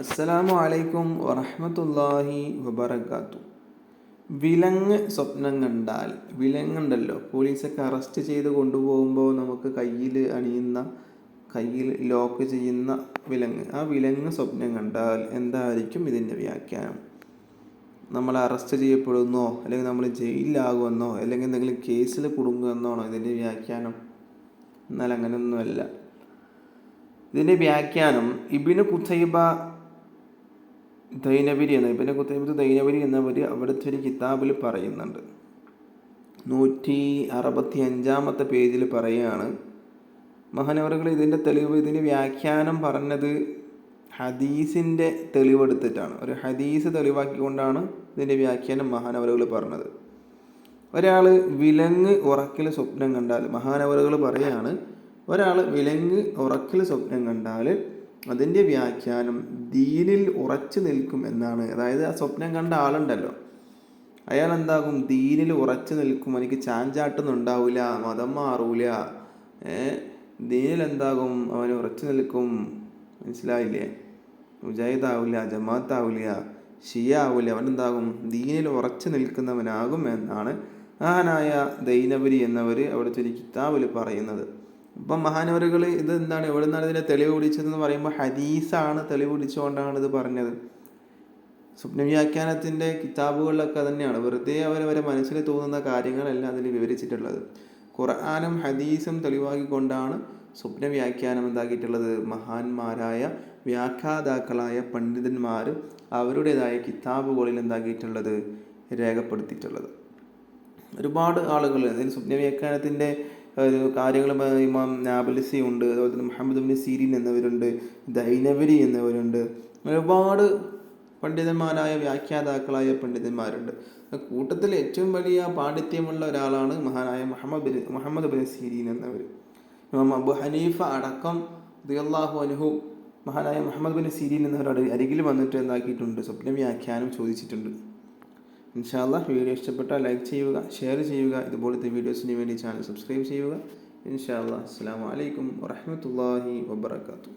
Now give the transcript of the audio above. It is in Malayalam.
അസ്സലാമു അലൈക്കും വറഹമത്തല്ലാഹി വബറകാത്തു. വിലങ്ങ് സ്വപ്നം കണ്ടാൽ വിലങ്ങുണ്ടല്ലോ പോലീസൊക്കെ അറസ്റ്റ് ചെയ്ത് കൊണ്ടുപോകുമ്പോൾ നമുക്ക് കയ്യിൽ അണിയുന്ന കയ്യിൽ ലോക്ക് ചെയ്യുന്ന വിലങ്ങ്. ആ വിലങ്ങ് സ്വപ്നം കണ്ടാൽ എന്തായിരിക്കും ഇതിന്റെ വ്യാഖ്യാനം? നമ്മൾ അറസ്റ്റ് ചെയ്യപ്പെടുന്നോ അല്ലെങ്കിൽ നമ്മൾ ജയിലിലാകുമെന്നോ അല്ലെങ്കിൽ എന്തെങ്കിലും കേസിൽ കുടുങ്ങുമെന്നാണോ ഇതിന്റെ വ്യാഖ്യാനം? എന്നാൽ അങ്ങനെയൊന്നുമല്ല. ഇതിന്റെ വ്യാഖ്യാനം ഇബിന് കുത്തൈബ ദൈനബരി എന്ന ഇബിന് കുത്തൈബത്ത് എന്ന എന്നവർ അവിടുത്തെ ഒരു കിതാബിൽ പറയുന്നുണ്ട്. നൂറ്റി അറുപത്തി അഞ്ചാമത്തെ പേജിൽ പറയുകയാണ് മഹാനവറുകൾ ഇതിന്റെ തെളിവ് ഇതിന്റെ വ്യാഖ്യാനം പറഞ്ഞത് ഹദീസിന്റെ തെളിവെടുത്തിട്ടാണ്. ഒരു ഹദീസ് തെളിവാക്കിക്കൊണ്ടാണ് ഇതിന്റെ വ്യാഖ്യാനം മഹാനവറുകൾ പറഞ്ഞത്. ഒരാൾ വിലങ്ങ് ഉറക്കിൽ സ്വപ്നം കണ്ടാൽ മഹാനവറുകൾ പറയുകയാണ് ഒരാൾ വിലങ്ങ് ഉറക്കിൽ സ്വപ്നം കണ്ടാൽ അതിന്റെ വ്യാഖ്യാനം ദീനിൽ ഉറച്ചു നിൽക്കും എന്നാണ്. അതായത് ആ സ്വപ്നം കണ്ട ആളുണ്ടല്ലോ. അയാൾ എന്താകും? ദീനിൽ ഉറച്ചു നിൽക്കും. എനിക്ക് ചാഞ്ചാട്ടൊന്നും ഉണ്ടാവില്ല മതം മാറൂല. ദീനിൽ എന്താകും? അവൻ ഉറച്ചു നിൽക്കും. മനസ്സിലായില്ലേ? ജമാഅത്ത് ആവില്ല ഷിയ ആവില്ല അവൻ എന്താകും? ദീനിൽ ഉറച്ചു നിൽക്കുന്നവനാകും എന്നാണ് ആനായ ദൈനവരി എന്നവർ അവിടെ ഒരു കിതാബിൽ പറയുന്നത്. അപ്പം മഹാനവരുകൾ ഇത് എന്താണ് എവിടെ നിന്നാണ് ഇതിനെ തെളിവ് പിടിച്ചതെന്ന് പറയുമ്പോൾ ഹദീസാണ് തെളിവ് പിടിച്ചുകൊണ്ടാണ് ഇത് പറഞ്ഞത്. സ്വപ്ന വ്യാഖ്യാനത്തിന്റെ കിതാബുകളിലൊക്കെ തന്നെയാണ് വെറുതെ അവരവരെ മനസ്സിൽ തോന്നുന്ന കാര്യങ്ങളല്ല അതിൽ വിവരിച്ചിട്ടുള്ളത്. ഖുർആാനും ഹദീസും തെളിവാക്കിക്കൊണ്ടാണ് സ്വപ്ന വ്യാഖ്യാനം എന്താക്കിയിട്ടുള്ളത്. മഹാന്മാരായ വ്യാഖ്യാതാക്കളായ പണ്ഡിതന്മാർ അവരുടേതായ കിതാബുകളിൽ എന്താക്കിയിട്ടുള്ളത് രേഖപ്പെടുത്തിയിട്ടുള്ളത്. ഒരുപാട് ആളുകൾ അതിൽ സ്വപ്ന വ്യാഖ്യാനത്തിന്റെ ഒരു കാര്യങ്ങൾ ഇമാം നാബലിസി ഉണ്ട് അതുപോലെ തന്നെ മുഹമ്മദ് ബിൻ സീരീൻ എന്നവരുണ്ട് ദൈനവരി എന്നിവരുണ്ട് ഒരുപാട് പണ്ഡിതന്മാരായ വ്യാഖ്യാതാക്കളായ പണ്ഡിതന്മാരുണ്ട്. കൂട്ടത്തിൽ ഏറ്റവും വലിയ പാണ്ഡിത്യമുള്ള ഒരാളാണ് മഹാനായ Muhammad bin Muhammad bin Sirin എന്നവർ ഇമാം അബു ഹനീഫ അടക്കം ദിയല്ലാഹു അനുഹു മഹാനായ മുഹമ്മദ് ബിൻ സീരീൻ എന്നവരുടെ അരികിൽ വന്നിട്ട് എന്താക്കിയിട്ടുണ്ട്? സ്വപ്ന വ്യാഖ്യാനം ചോദിച്ചിട്ടുണ്ട്. ഇൻഷാല്ല വീഡിയോ ഇഷ്ടപ്പെട്ടാൽ ലൈക്ക് ചെയ്യുക ഷെയർ ചെയ്യുക ഇതുപോലത്തെ വീഡിയോസിന് വേണ്ടി ചാനൽ സബ്സ്ക്രൈബ് ചെയ്യുക. ഇൻഷാല്ല അസ്സാം വലൈക്കും വറഹമത്തല്ലാഹി വബർക്കാത്തു